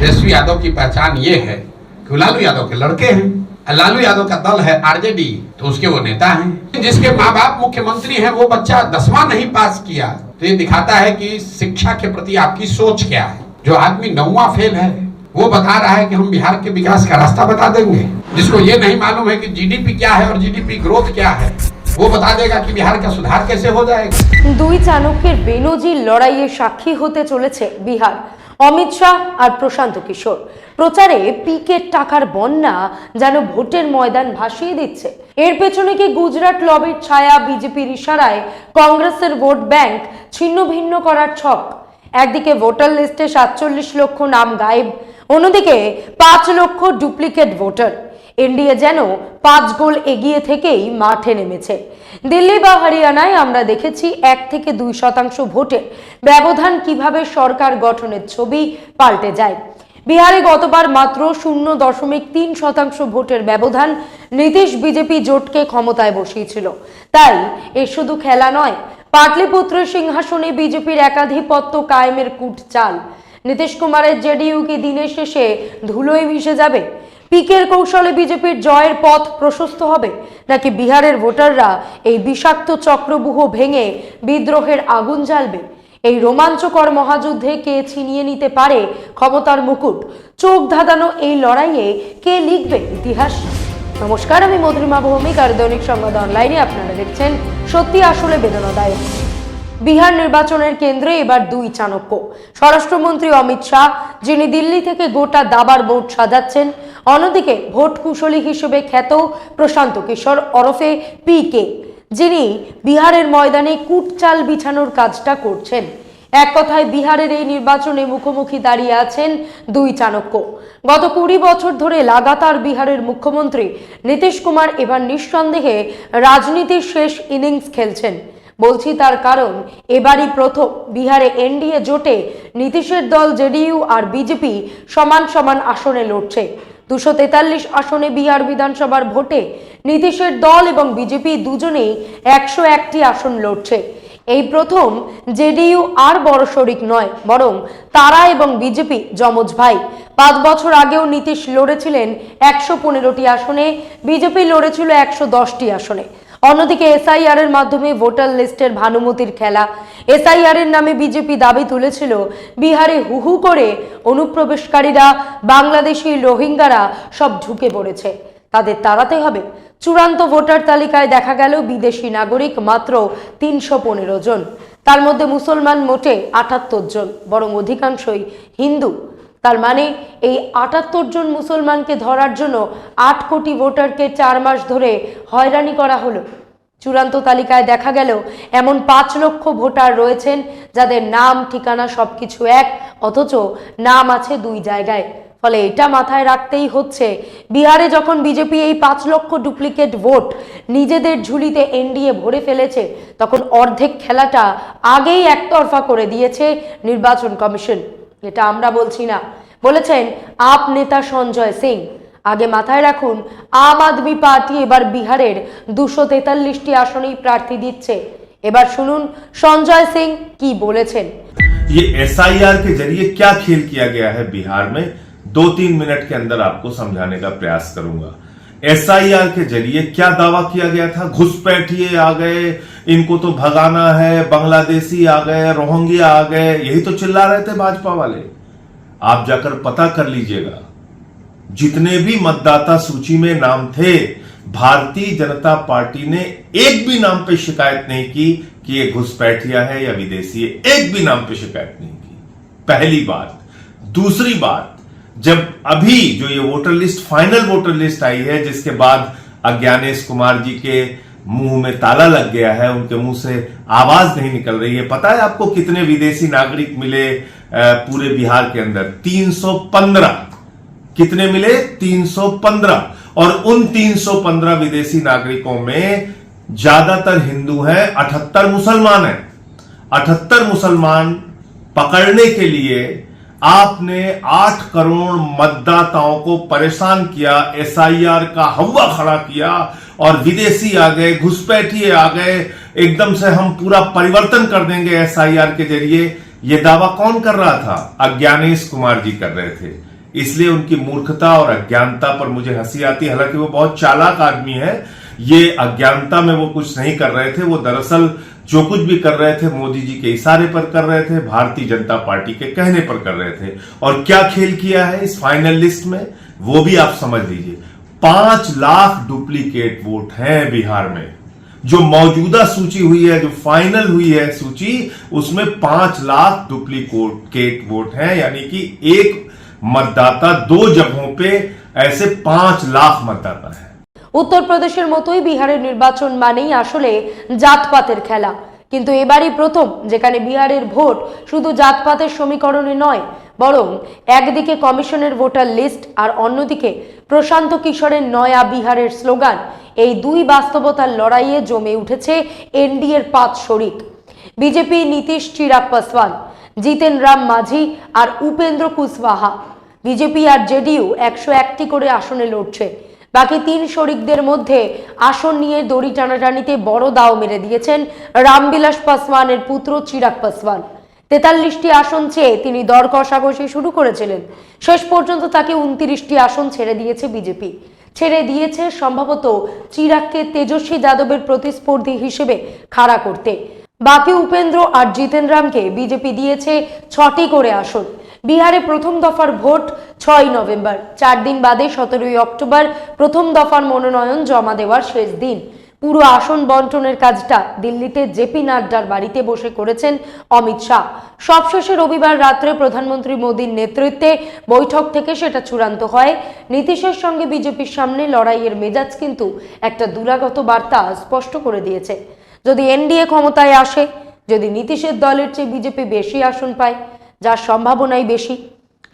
तेजस्वी यादव की पहचान ये है कि वो लालू यादव के लड़के हैं और लालू यादव का दल है आरजेडी तो उसके वो नेता हैं जिसके माँ बाप मुख्यमंत्री हैं वो बच्चा दसवां नहीं पास किया तो ये दिखाता है कि शिक्षा के प्रति आपकी सोच क्या है जो आदमी नौवा फेल है वो बता रहा है कि हम बिहार के विकास का रास्ता बता देंगे जिसको ये नहीं मालूम है कि जीडीपी क्या है और जीडीपी ग्रोथ क्या है वो बता देगा कि बिहार का सुधार कैसे हो जाएगा দুই চাণক্যের বেনজির লড়াইয়ে সাক্ষী হতে চলেছে বিহার অমিত শাহ আর প্রশান্ত কিশোর। প্রচারে পিকের টাকার বন্যা যেন ভোটের ময়দান ভাসিয়ে দিচ্ছে। এর পেছনে কি গুজরাট লবির ছায়া বিজেপির ইশারায় কংগ্রেসের ভোট ব্যাংক ছিন্ন ভিন্ন করার ছক? একদিকে ভোটার লিস্টে সাতচল্লিশ লক্ষ নাম গায়েব, অন্যদিকে পাঁচ লক্ষ ডুপ্লিকেট ভোটার। এনডিএ যেন পাঁচ গোল এগিয়ে থেকেই মাঠে নেমেছে। দিল্লি বা হরিয়ানায় আমরা দেখেছি এক থেকে দুই শতাংশ ভোটে ব্যবধান কীভাবে সরকার গঠনের ছবি পাল্টে যায়। বিহারে গতবার মাত্র শূন্য দশমিক তিন শতাংশ ভোটের ব্যবধান নীতিশ বিজেপি জোটকে ক্ষমতায় বসিয়েছিল। তাই এ শুধু খেলা নয় পাটলিপুত্রের সিংহাসনে বিজেপির একাধিপত্য কায়েমের কুট চাল নীতিশ কুমারের জেডিইউ কি দিনের শেষে ধুলোয় মিশে যাবে। পিকের কৌশলে বিজেপির জয়ের পথ প্রশস্ত হবে? নাকি বিহারের ভোটাররা এই বিষাক্ত চক্রবুহ ভেঙে বিদ্রোহের আগুন জ্বালবে? এই রোমাঞ্চকর মহাযুদ্ধে কে ছিনিয়ে নিতে পারে ক্ষমতার মুকুট? চোখ ধাঁধানো এই লড়াইয়ে কে লিখবে ইতিহাস? নমস্কার, আমি মধুরিমা ভৌমিক, আর দৈনিক সংবাদ অনলাইনে আপনারা দেখছেন সত্যি আসলে বেদনাদায়ক। বিহার নির্বাচনের কেন্দ্রে এবার দুই চাণক্য। স্বরাষ্ট্রমন্ত্রী অমিত শাহ, যিনি দিল্লি থেকে গোটা দাবার বোর্ড সাজাচ্ছেন অন্যদিকে ভোট কুশলী হিসেবে খ্যাত প্রশান্ত কিশোর ওরফে পি কে, যিনি বিহারের ময়দানে কুটচাল বিছানোর কাজটা করছেন। এক কথায় বিহারের এই নির্বাচনে মুখোমুখি দাঁড়িয়ে আছেন দুই চাণক্য। গত কুড়ি বছর ধরে লাগাতার বিহারের মুখ্যমন্ত্রী নীতিশ কুমার এবার নিঃসন্দেহে রাজনীতির শেষ ইনিংস খেলছেন। বলছি তার কারণ, এবারই প্রথম বিহারে এনডিএ জোটে নীতিশের দল জেডিইউ আর বিজেপি সমান সমান আসনে লড়ছে। দুশো তেতাল্লিশ আসনে বিহার বিধানসভার ভোটে নীতিশের দল এবং বিজেপি দুজনেই একশো একটি আসন লড়ছে। এই প্রথম জেডিইউ আর বড় শরিক নয়, বরং তারা এবং বিজেপি যমজ ভাই। পাঁচ বছর আগেও নীতিশ লড়েছিলেন একশো পনেরোটি আসনে, বিজেপি লড়েছিল একশো দশটি আসনে। অন্যদিকে এসআইআর এর মাধ্যমে ভোটার লিস্টের ভানুমতির খেলা। এসআইআর এর নামে বিজেপি দাবি তুলেছিল বিহারে হুহু করে অনুপ্রবেশকারীরা, বাংলাদেশি রোহিঙ্গারা সব ঢুকে পড়েছে। তাদের তাড়াতে হবে। চূড়ান্ত ভোটার তালিকায় দেখা গেল বিদেশি নাগরিক মাত্র তিনশো পনেরো জন। তার মধ্যে মুসলমান মোটে আটাত্তর জন, বরং অধিকাংশই হিন্দু। তার মানে এই আটাত্তর জন মুসলমানকে ধরার জন্য আট কোটি ভোটারকে চার মাস ধরে হয়রানি করা হলো। চূড়ান্ত তালিকায় দেখা গেল এমন পাঁচ লক্ষ ভোটার রয়েছেন যাদের নাম, ঠিকানা সবকিছু এক, অথচ নাম আছে দুই জায়গায়। ফলে এটা মাথায় রাখতেই হচ্ছে, বিহারে যখন বিজেপি এই পাঁচ লক্ষ ডুপ্লিকেট ভোট নিজেদের ঝুলিতে এনডিএ ভরে ফেলেছে, তখন অর্ধেক খেলাটা আগেই একতরফা করে দিয়েছে নির্বাচন কমিশন। এটা আমরা বলছি না বলেছেন আপ নেতা সঞ্জয় সিং আগে মাথায় রাখুন আম আদমি পার্টি এবার বিহারের দুশো তেতাল্লিশটি আসনেই প্রার্থী দিচ্ছে এবার শুনুন সঞ্জয় সিং কি বলেছেন ये एसआईआर के जरिए क्या खेल किया गया है बिहार में दो तीन मिनट के अंदर आपको समझाने का प्रयास करूंगा एसआईआर के ज़रिए क्या दावा किया गया था? घुसपैठिए आ गए, इनको तो भगाना है, बांग्लादेशी आ गए, रोहंगिया आ गए, यही तो चिल्ला रहे थे भाजपा वाले। आप जाकर पता कर लीजिएगा, जितने भी मतदाता सूची में नाम थे, भारतीय जनता पार्टी ने एक भी नाम पे शिकायत नहीं की कि ये घुसपैठिया है या विदेशी है। एक भी नाम पे शिकायत नहीं की। पहली बात। दूसरी बात जब अभी जो ये voter list final voter list आई है, जिसके बाद अज्ञानेश कुमार जी के मुँह में ताला लग गया है, उनके मुँह से आवाज़ नहीं निकल रही है। पता है आपको कितने विदेशी नागरिक मिले पूरे बिहार के अंदर? 315 कितने मिले? 315 और उन 315 विदेशी नागरिकों में ज़्यादातर हिंदू हैं 78 मुसलमान हैं। 78 मुसलमान पकड़ने के लिए आपने आठ करोड़ मतदाताओं को परेशान किया, एसआईआर का हवा खड़ा किया और विदेशी आ गए, घुसपैठिए आ गए, एकदम से हम पूरा परिवर्तन कर देंगे एसआईआर के ज़रिए। यह दावा कौन कर रहा था? अज्ञानेश कुमार जी कर रहे थे। इसलिए उनकी मूर्खता और अज्ञानता पर मुझे हँसी आती हालाँकि वो बहुत चालाक आदमी है। ये अज्ञानता में वो कुछ नहीं कर रहे थे। वो दरअसल जो कुछ भी कर रहे थे, मोदी जी के इशारे पर कर रहे थे, भारतीय जनता पार्टी के कहने पर कर रहे थे। और क्या खेल किया है इस फाइनल लिस्ट में? वो भी आप समझ लीजिए। पाँच लाख डुप्लीकेट वोट हैं बिहार में। जो मौजूदा सूची हुई है, जो फाइनल हुई है सूची, उसमें पाँच लाख डुप्लीकेट वोट हैं, यानी कि एक मतदाता दो जगहों पे ऐसे पाँच लाख मतदाता है। উত্তরপ্রদেশের মতোই বিহারের নির্বাচন মানেই আসলে জাতপাতের খেলা। কিন্তু এবারই প্রথম, যেখানে বিহারের ভোট শুধু জাতপাতের সমীকরণে নয়, বরং একদিকে কমিশনের ভোটার লিস্ট আর অন্যদিকে প্রশান্ত কিশোরের নয়া বিহারের স্লোগান, এই দুই বাস্তবতার লড়াইয়ে জমে উঠেছে এনডিএর পাঁচ শরিক। বিজেপি নীতিশ চিরাগ পাসওয়ান, জিতেন রাম মাঝি আর উপেন্দ্র কুশওয়াহা। বিজেপি আর জেডিইউ একশো একটি করে আসনে লড়ছে। বাকি তিন শরিকদের মধ্যে আসন নিয়ে দড়ি টানাটানিতে বড় দাও মেরে দিয়েছেন রামবিলাস পাসওয়ানের পুত্র চিরাগ পাসওয়ান। তেতাল্লিশটি আসন চেয়ে তিনি দর কষাকষি শুরু করেছিলেন। শেষ পর্যন্ত তাকে উনত্রিশটি আসন ছেড়ে দিয়েছে বিজেপি। ছেড়ে দিয়েছে সম্ভবত চিরাগকে তেজস্বী যাদবের প্রতিস্পর্ধী হিসেবে খাড়া করতে। বাকি উপেন্দ্র আর জিতেন রামকে বিজেপি দিয়েছে ছটি করে আসন। বিহারে প্রথম দফার ভোট ছয় নভেম্বর। চার দিন বাদে সতেরোই অক্টোবর প্রথম দফার মনোনয়ন জমা দেওয়ার শেষ দিন। পুরো আসন বন্টনের কাজটা দিল্লিতে জেপি নাড্ডার বাড়িতে বসে করেছেন অমিত শাহ। সবশেষে রবিবার রাত্রে প্রধানমন্ত্রী মোদীর নেতৃত্বে বৈঠক থেকে সেটা চূড়ান্ত হয়। নীতিশের সঙ্গে বিজেপির সামনে লড়াইয়ের মেজাজ কিন্তু একটা দুরাগত বার্তা স্পষ্ট করে দিয়েছে। যদি এনডিএ ক্ষমতায় আসে, যদি নীতিশের দলের চেয়ে বিজেপি বেশি আসন পায়, যার সম্ভাবনাই বেশি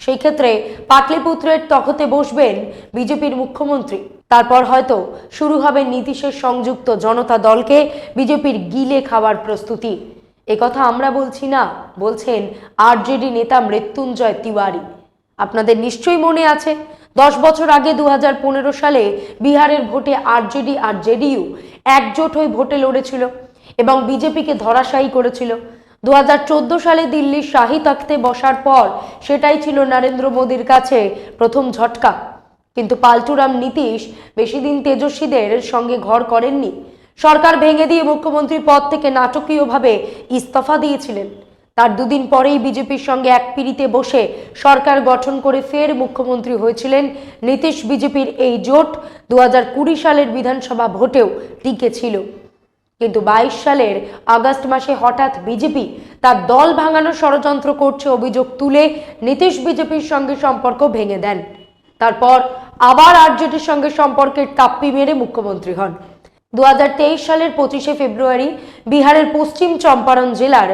সেই ক্ষেত্রে পাটলিপুত্রের তখতে বসবেন বিজেপির মুখ্যমন্ত্রী। তারপর হয়তো শুরু হবে নীতিশের সংযুক্ত জনতা দলকে বিজেপির গিলে খাওয়ার প্রস্তুতি। কথা আমরা বলছি না, বলছেন আরজেডি নেতা মৃত্যুঞ্জয় তিওয়ারি। আপনাদের নিশ্চয়ই মনে আছে, দশ বছর আগে দু হাজার পনেরো সালে বিহারের ভোটে আরজেডি আর জেডিইউ একজোট হয়ে ভোটে লড়েছিল এবং বিজেপিকে ধরাশায়ী করেছিল। দু হাজার চোদ্দ সালে দিল্লির শাহী তখ্তে বসার পর সেটাই ছিল নরেন্দ্র মোদীর কাছে প্রথম ঝটকা। কিন্তু পাল্টুরাম নীতিশ বেশি দিন তেজস্বীদের সঙ্গে ঘর করেননি। সরকার ভেঙে দিয়ে মুখ্যমন্ত্রী পদ থেকে নাটকীয়ভাবে ইস্তফা দিয়েছিলেন। তার দুদিন পরেই বিজেপির সঙ্গে এক পিড়িতে বসে সরকার গঠন করে ফের মুখ্যমন্ত্রী হয়েছিলেন নীতিশ। বিজেপির এই জোট দু হাজার কুড়ি সালের বিধানসভা ভোটেও টিকে ছিল। কিন্তু বাইশ সালের আগস্ট মাসে হঠাৎ বিজেপি তার দল ভাঙানোর ষড়যন্ত্র করছে অভিযোগ তুলে নীতিশ বিজেপির সঙ্গে সম্পর্ক ভেঙে দেন। তারপর আবার আরজেডির সঙ্গে সম্পর্কের তাপ্পি মেরে মুখ্যমন্ত্রী হন। দুহাজার তেইশ সালের পঁচিশে ফেব্রুয়ারি বিহারের পশ্চিম চম্পারণ জেলার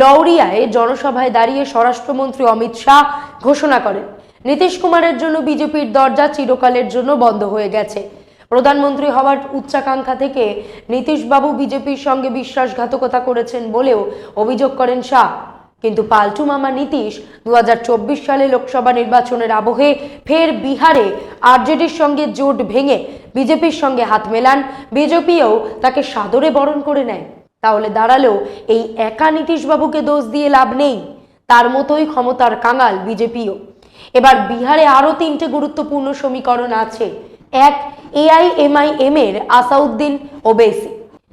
লৌরিয়ায় জনসভায় দাঁড়িয়ে স্বরাষ্ট্রমন্ত্রী অমিত শাহ ঘোষণা করেন। নীতিশ কুমারের জন্য বিজেপির দরজা চিরকালের জন্য বন্ধ হয়ে গেছে। প্রধানমন্ত্রী হওয়ার উচ্চাকাঙ্ক্ষা থেকে নীতিশবাবু বিজেপির সঙ্গে বিশ্বাসঘাতকতা করেছেন বলেও অভিযোগ করেন শাহ। কিন্তু পাল্টু মামা নীতিশ দু হাজার চব্বিশ সালে লোকসভা নির্বাচনের আবহে ফের বিহারে আরজেডির সঙ্গে জোট ভেঙে বিজেপির সঙ্গে হাত মেলান, বিজেপিও তাকে সাদরে বরণ করে নেয়। তাহলে দাঁড়াল এই একা নীতিশবাবুকে দোষ দিয়ে লাভ নেই। তার মতোই ক্ষমতার কাঙাল বিজেপিও। এবার বিহারে আরও তিনটে গুরুত্বপূর্ণ সমীকরণ আছে। এক এআইএমআইএম এর আসাউদ্দিন ওবেসি।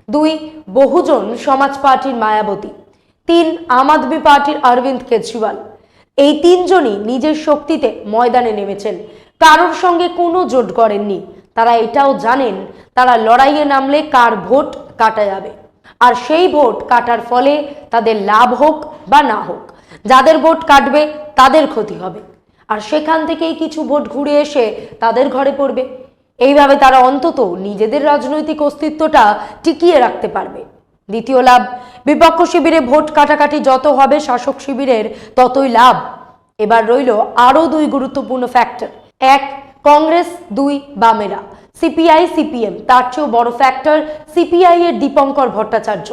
দুই, বহুজন সমাজ পার্টির মায়াবতী। তিন, আম আদমি পার্টির অরবিন্দ কেজরিওয়াল। এই তিনজনই নিজের শক্তিতে ময়দানে নেমেছেন। কারোর সঙ্গে কোনো জোট করেননি তারা এটাও জানেন, তারা লড়াইয়ে নামলে কার ভোট কাটা যাবে। আর সেই ভোট কাটার ফলে তাদের লাভ হোক বা না হোক, যাদের ভোট কাটবে তাদের ক্ষতি হবে। আর সেখান থেকেই কিছু ভোট ঘুরে এসে তাদের ঘরে পড়বে। এইভাবে তারা অন্তত নিজেদের রাজনৈতিক অস্তিত্বটা টিকিয়ে রাখতে পারবে। দ্বিতীয় লাভ, বিপক্ষ শিবিরে ভোট কাটাকাটি যত হবে শাসক শিবিরের ততই লাভ। এবার রইল আরও দুই গুরুত্বপূর্ণ ফ্যাক্টর এক, কংগ্রেস, দুই, বামেরা। সিপিআই, সিপিএম, তার চেয়েও বড় ফ্যাক্টর সিপিআই এর দীপঙ্কর ভট্টাচার্য,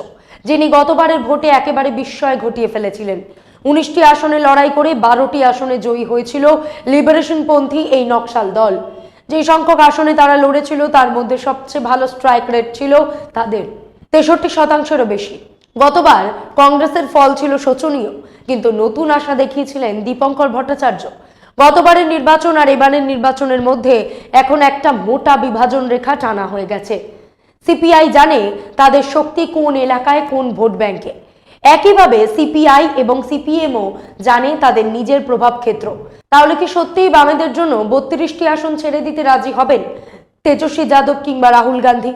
যিনি গতবারের ভোটে একেবারে বিস্ময় ঘটিয়ে ফেলেছিলেন। উনিশটি আসনে লড়াই করে বারোটি আসনে জয়ী হয়েছিল লিবারেশন পন্থী এই নকশাল দল। যে সংখ্যক আসনে তারা লড়েছিল, তার মধ্যে সবচেয়ে ভালো স্ট্রাইক রেট ছিল তাদের। তেষট্টি শতাংশেরও বেশি। গতবার কংগ্রেসের ফল ছিল শোচনীয়, কিন্তু নতুন আশা দেখিয়েছিলেন দীপঙ্কর ভট্টাচার্য। গতবারের নির্বাচন আর এবারের নির্বাচনের মধ্যে এখন একটা মোটা বিভাজন রেখা টানা হয়ে গেছে। সিপিআই জানে তাদের শক্তি কোন এলাকায় কোন ভোট ব্যাংকে। একইভাবে সিপিআই এবং সিপিএমও জানে তাদের নিজের প্রভাব ক্ষেত্র। তাহলে কি সত্যিই বামেদের জন্য বত্রিশটি আসন ছেড়ে দিতে রাজি হবেন তেজস্বী যাদব কিংবা রাহুল গান্ধী?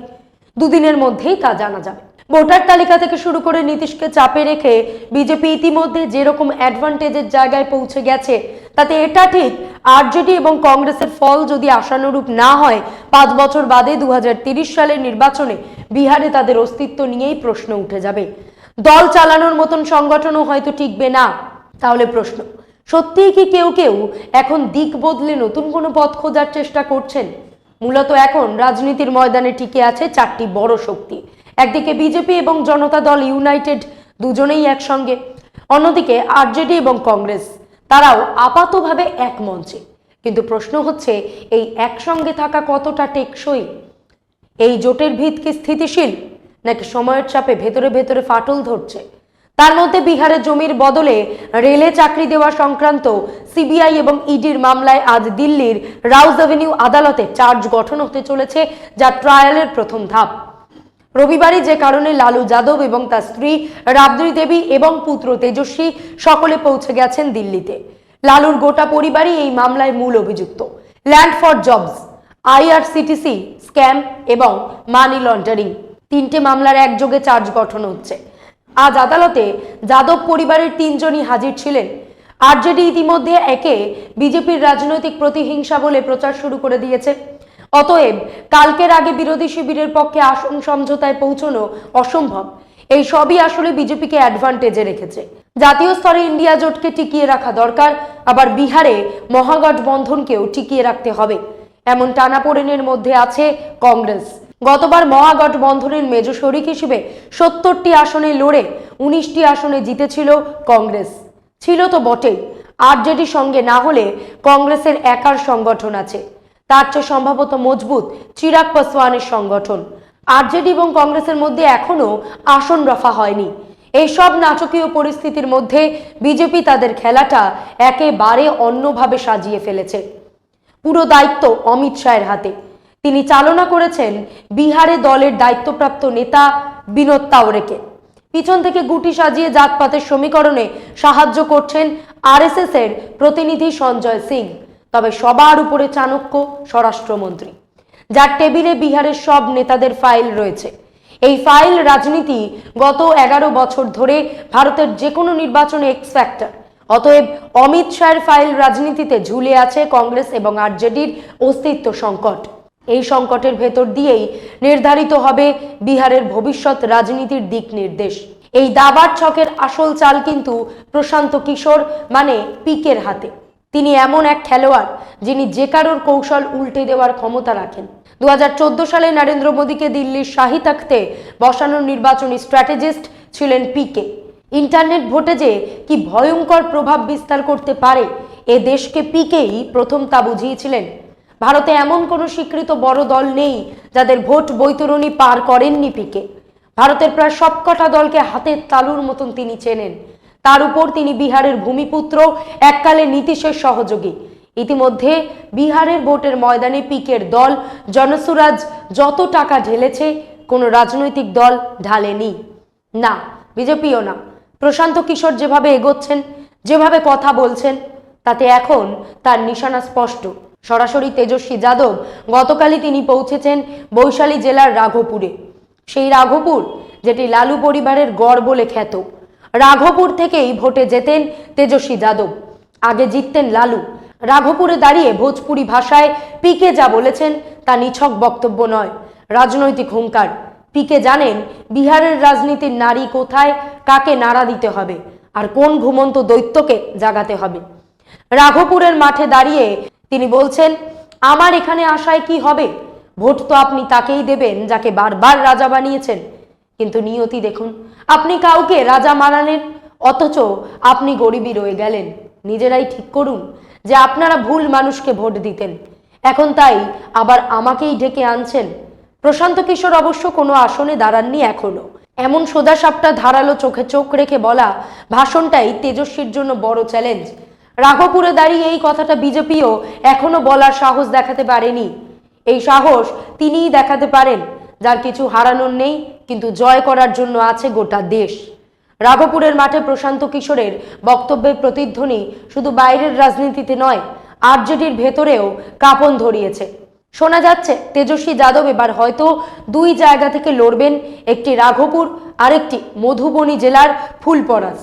দুদিনের মধ্যেই তা জানা যাবে। ভোটার তালিকা থেকে শুরু করে নীতিশকে চাপে রেখে বিজেপি ইতিমধ্যে যেরকম অ্যাডভান্টেজের জায়গায় পৌঁছে গেছে, তাতে এটা ঠিক, আরজেডি এবং কংগ্রেসের ফল যদি আশানুরূপ না হয়, পাঁচ বছর বাদে দু সালের নির্বাচনে বিহারে তাদের অস্তিত্ব নিয়েই প্রশ্ন উঠে যাবে। দল চালানোর মতন সংগঠনও হয়তো টিকবে না। তাহলে প্রশ্ন, সত্যিই কি কেউ কেউ এখন দিক বদলে নতুন কোনো পথ খোঁজার চেষ্টা করছেন? মূলত এখন রাজনীতির ময়দানে টিকে আছে চারটি বড় শক্তি। একদিকে বিজেপি এবং জনতা দল ইউনাইটেড দুজনেই একসঙ্গে। অন্যদিকে আরজেডি এবং কংগ্রেস, তারাও আপাতভাবে এক মঞ্চে। কিন্তু প্রশ্ন হচ্ছে, এই একসঙ্গে থাকা কতটা টেকসই? এই জোটের ভিত কি স্থিতিশীল? নাকি সময়ের চাপে ভেতরে ভেতরে ফাটল ধরছে? তার মধ্যে বিহারের জমির বদলে রেলে চাকরি দেওয়া সংক্রান্ত সিবিআই এবং ইডির মামলায় আজ দিল্লির রাউজ অ্যাভিনিউ আদালতে চার্জ গঠন হতে চলেছে, যা ট্রায়ালের প্রথম ধাপ। রবিবারই যে কারণে লালু যাদব এবং তার স্ত্রী রাবড়ি দেবী এবং পুত্র তেজস্বী সকলে পৌঁছে গেছেন দিল্লিতে। লালুর গোটা পরিবারই এই মামলায় মূল অভিযুক্ত। Land for jobs IRCTC scam এবং মানি লন্ডারিং তিনটে মামলার একযোগে চার্জ গঠন হচ্ছে। আজ আদালতে যাদব পরিবারের তিনজনই হাজির ছিলেন। আরজেডি ইতিমধ্যে একে বিজেপির রাজনৈতিক প্রতিহিংসা বলে প্রচার শুরু করে দিয়েছে। অতএব কালকের আগে বিরোধী শিবিরের পক্ষে আসন সমঝোতায় পৌঁছনো অসম্ভব। এই সবই আসলে বিজেপিকে অ্যাডভান্টেজে রেখেছে। জাতীয় স্তরে ইন্ডিয়া জোটকে টিকিয়ে রাখা দরকার, আবার বিহারে মহাগঠবন্ধনকেও টিকিয়ে রাখতে হবে। এমন টানাপোড়েনের মধ্যে আছে কংগ্রেস। গতবার মহাগঠবন্ধনের মেজ শরিক হিসেবে সত্তরটি আসনে লড়ে উনিশটি আসনে জিতেছিল কংগ্রেস। ছিল তো বটেই আরজেডি সঙ্গে না হলে কংগ্রেসের একার সংগঠন আছে। তার চেয়ে সম্ভবত মজবুত চিরাগ পাসওয়ানের সংগঠন। আরজেডি এবং কংগ্রেসের মধ্যে এখনও আসন রফা হয়নি। এই সব নাটকীয় পরিস্থিতির মধ্যে বিজেপি তাদের খেলাটা একেবারে অন্যভাবে সাজিয়ে ফেলেছে। পুরো দায়িত্ব অমিত শাহের হাতে। তিনি চালনা করেছেন বিহারে দলের দায়িত্বপ্রাপ্ত নেতা বিনোদ তাওরেকে। পিছন থেকে গুটি সাজিয়ে জাতপাতের সমীকরণে সাহায্য করছেন আরএসএস এর প্রতিনিধি সঞ্জয় সিং, তবে সবার উপরে চাণক্য স্বরাষ্ট্রমন্ত্রী। যার টেবিলে বিহারের সব নেতাদের ফাইল রয়েছে। এই ফাইল রাজনীতি গত এগারো বছর ধরে ভারতের যে কোনো নির্বাচনে এক্স ফ্যাক্টর অতএব অমিত শাহের ফাইল রাজনীতিতে ঝুলে আছে কংগ্রেস এবং আরজেডির অস্তিত্ব সংকট। এই সংকটের ভেতর দিয়েই নির্ধারিত হবে বিহারের ভবিষ্যৎ রাজনীতির দিক নির্দেশ। এই দাবার ছকের আসল চাল কিন্তু প্রশান্ত কিশোর মানে পিকের হাতে। তিনি এমন এক খেলোয়াড় যিনি যে কারোর কৌশল উল্টে দেওয়ার ক্ষমতা রাখেন। দু হাজার চোদ্দ সালে নরেন্দ্র মোদীকে দিল্লির শাহী বসানোর নির্বাচনী স্ট্র্যাটেজিস্ট ছিলেন পিকে। ইন্টারনেট ভোটে যে কি ভয়ঙ্কর প্রভাব বিস্তার করতে পারে, এ দেশকে পিকেই প্রথম তা বুঝিয়েছিলেন ভারতে এমন কোনো স্বীকৃত বড় দল নেই যাদের ভোট বৈতরণী পার করেননি পিকে। ভারতের প্রায় সবকটা দলকে হাতের তালুর মতন তিনি চেনেন। তার উপর তিনি বিহারের ভূমিপুত্র, এককালে নীতিশের সহযোগী। ইতিমধ্যে বিহারের ভোটের ময়দানে পিকের দল জনসুরাজ যত টাকা ঢেলেছে, কোনো রাজনৈতিক দল ঢালেনি। না, বিজেপিও না। প্রশান্ত কিশোর যেভাবে এগোচ্ছেন, যেভাবে কথা বলছেন, তাতে এখন তার নিশানা স্পষ্ট। সরাসরি তেজস্বী যাদব গতকালই তিনি পৌঁছেছেন বৈশালী জেলার রাঘবপুরে সেই রাঘবপুর যেটি লালু পরিবারের গড় বলে খ্যাত। রাঘবপুর থেকেই ভোটে যেতেন তেজস্বী যাদব। আগে জিততেন লালু। রাঘবপুরে দাঁড়িয়ে ভোজপুরি ভাষায় পিকে যা বলেছেন তা নিছক বক্তব্য নয়। রাজনৈতিক হুঙ্কার। পিকে জানেন বিহারের রাজনীতির নারী কোথায়, কাকে নাড়া দিতে হবে, আর কোন ঘুমন্ত দৈত্যকে জাগাতে হবে। রাঘবপুরের মাঠে দাঁড়িয়ে তিনি বলছেন, আমার এখানে আসায় কি হবে? ভোট তো আপনি তাকেই দেবেন, যাকে বারবার রাজা বানিয়েছেন। কিন্তু নিয়তি দেখুন, আপনি কাউকে রাজা মানালেন, অথচ আপনি গরিবই রয়ে গেলেন। নিজেরাই ঠিক করুন যে আপনারা ভুল মানুষকে ভোট দিতেন। এখন তাই আবার আমাকেই ডেকে আনছেন। প্রশান্ত কিশোর অবশ্য কোনো আসনে দাঁড়াননি এখনও। এমন সোজা সাপটা ধারালো চোখে চোখ রেখে বলা ভাষণটাই তেজস্বীর জন্য বড় চ্যালেঞ্জ। রাঘবপুরে দাঁড়িয়ে এই কথাটা বিজেপিও এখনও বলার সাহস দেখাতে পারেনি। এই সাহস তিনিই দেখাতে পারেন, যার কিছু হারানোর নেই, কিন্তু জয় করার জন্য আছে গোটা দেশ। রাঘবপুরের মাঠে প্রশান্ত কিশোরের বক্তব্যের প্রতিধ্বনি শুধু বাইরের রাজনীতিতে নয়, আরজেডির ভেতরেও কাঁপন ধরিয়েছে। শোনা যাচ্ছে, তেজস্বী যাদব এবার হয়তো দুই জায়গা থেকে লড়বেন, একটি রাঘবপুর, আরেকটি মধুবনী জেলার ফুলপরাস।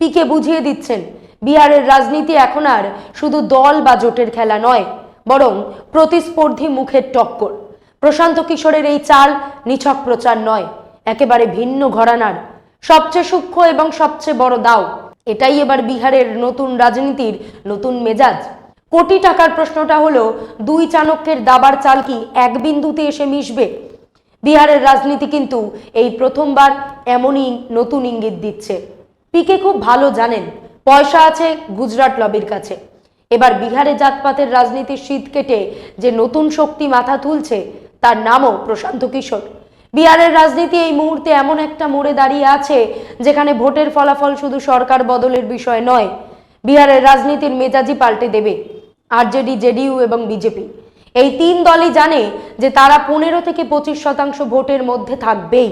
পিকে বুঝিয়ে দিচ্ছেন বিহারের রাজনীতি এখন আর শুধু দল বা জোটের খেলা নয়, বরং প্রতিস্পর্ধী মুখের টক্কর। প্রশান্ত কিশোরের এই চাল নিছক প্রচার নয়, একেবারে ভিন্ন ঘরানার। সবচেয়ে সূক্ষ্ম এবং সবচেয়ে বড় দাও, এটাই এবার বিহারের নতুন রাজনীতির নতুন মেজাজ। কোটি টাকার প্রশ্নটা হলো, দুই চাণক্যের দাবার চাল কি এক বিন্দুতে এসে মিশবে? বিহারের রাজনীতি কিন্তু এই প্রথমবার এমনই নতুন ইঙ্গিত দিচ্ছে। পিকে খুব ভালো জানেন পয়সা আছে গুজরাট লবির কাছে। এবার বিহারে জাতপাতের রাজনীতির শীত কেটে যে নতুন শক্তি মাথা তুলছে, তার নামও প্রশান্ত কিশোর। বিহারের রাজনীতি এই মুহূর্তে এমন একটা মোড়ে দাঁড়িয়ে আছে, যেখানে ভোটের ফলাফল শুধু সরকার বদলের বিষয় নয়, বিহারের রাজনীতির মেজাজি পাল্টে দেবে আরজেডি, জেডিইউ এবং বিজেপি। এই তিন দলই জানে যে তারা পনেরো থেকে পঁচিশ শতাংশ ভোটের মধ্যে থাকবেই।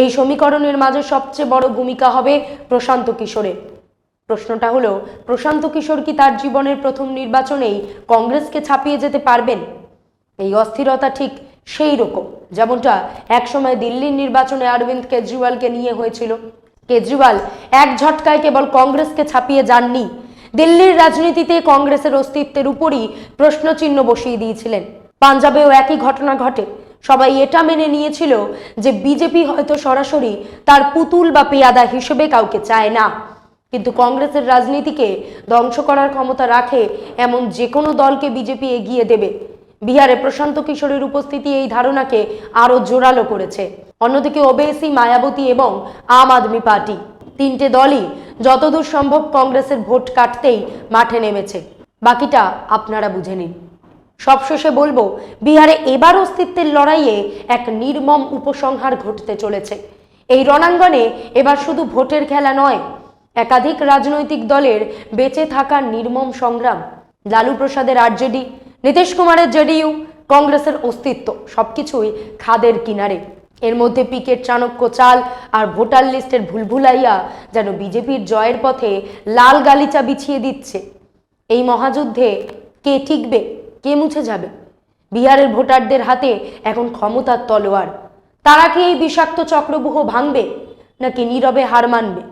এই সমীকরণের মাঝে সবচেয়ে বড় ভূমিকা হবে প্রশান্ত কিশোরের। প্রশ্নটা হলো, প্রশান্ত কিশোর কি তার জীবনের প্রথম নির্বাচনেই কংগ্রেসকে ছাপিয়ে যেতে পারবেন? এই অস্থিরতা ঠিক সেই রকম, যেমনটা একসময় দিল্লির নির্বাচনে অরবিন্দ কেজরিওয়ালকে নিয়ে হয়েছিল। কেজরিওয়াল এক ঝটকায় কেবল কংগ্রেসকে ছাপিয়ে যাননি। দিল্লির রাজনীতিতে কংগ্রেসের অস্তিত্বের উপরই প্রশ্নচিহ্ন বসিয়ে দিয়েছিলেন। পাঞ্জাবেও একই ঘটনা ঘটে। সবাই এটা মেনে নিয়েছিল যে বিজেপি হয়তো সরাসরি তার পুতুল বা পেয়াদা হিসেবে কাউকে চায় না। কিন্তু কংগ্রেসের রাজনীতিকে ধ্বংস করার ক্ষমতা রাখে এমন যে কোনো দলকে বিজেপি এগিয়ে দেবে। বিহারে প্রশান্ত কিশোরের উপস্থিতি এই ধারণাকে আরও জোরালো করেছে। অন্যদিকে ওবেসি, মায়াবতী এবং আম আদমি পার্টি তিনটে দলই যতদূর সম্ভব কংগ্রেসের ভোট কাটতেই মাঠে নেমেছে। বাকিটা আপনারা বুঝে নিন। সবশেষে বলব, বিহারে এবার অস্তিত্বের লড়াইয়ে এক নির্মম উপসংহার ঘটতে চলেছে। এই রণাঙ্গনে এবার শুধু ভোটের খেলা নয় একাধিক রাজনৈতিক দলের বেঁচে থাকার নির্মম সংগ্রাম, লালু প্রসাদের আরজেডি নীতিশ কুমারের জেডিইউ, কংগ্রেসের অস্তিত্ব, সবকিছুই খাদের কিনারে। এর মধ্যে পিকের চাণক্য চাল আর ভোটার লিস্টের ভুলভুলাইয়া যেন বিজেপির জয়ের পথে লাল গালিচা বিছিয়ে দিচ্ছে। এই মহাযুদ্ধে কে টিকবে কে মুছে যাবে? বিহারের ভোটারদের হাতে এখন ক্ষমতার তলোয়ার। তারা কি এই বিষাক্ত চক্রবুহ ভাঙবে, নাকি নীরবে হার মানবে?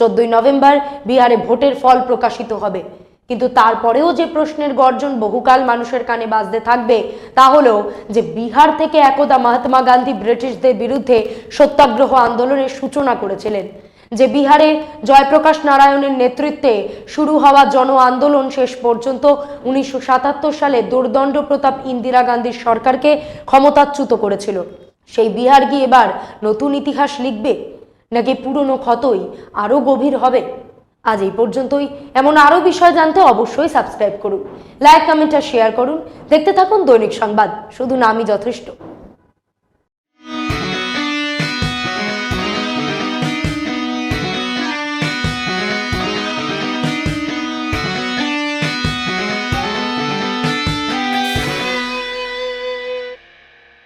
চোদ্দই নভেম্বর বিহারে ভোটের ফল প্রকাশিত হবে। কিন্তু তারপরেও যে প্রশ্নের গর্জন বহুকাল মানুষের কানে বাজতে থাকবে, তা হলো যে বিহার থেকে একদা মহাত্মা গান্ধী ব্রিটিশদের বিরুদ্ধে সত্যাগ্রহ আন্দোলনের সূচনা করেছিলেন। যে বিহারে জয়প্রকাশ নারায়ণের নেতৃত্বে শুরু হওয়া জন আন্দোলন শেষ পর্যন্ত উনিশশো সাতাত্তর সালে দুর্দণ্ড প্রতাপ ইন্দিরা গান্ধীর সরকারকে ক্ষমতাচ্যুত করেছিল। সেই বিহার কি এবার নতুন ইতিহাস লিখবে? নাকি পুরনো ক্ষতই আরও গভীর হবে? আজ এই পর্যন্তই। এমন আরও বিষয় জানতে অবশ্যই সাবস্ক্রাইব করুন। লাইক, কমেন্ট আর শেয়ার করুন। দেখতে থাকুন দৈনিক সংবাদ। শুধু নামই যথেষ্ট।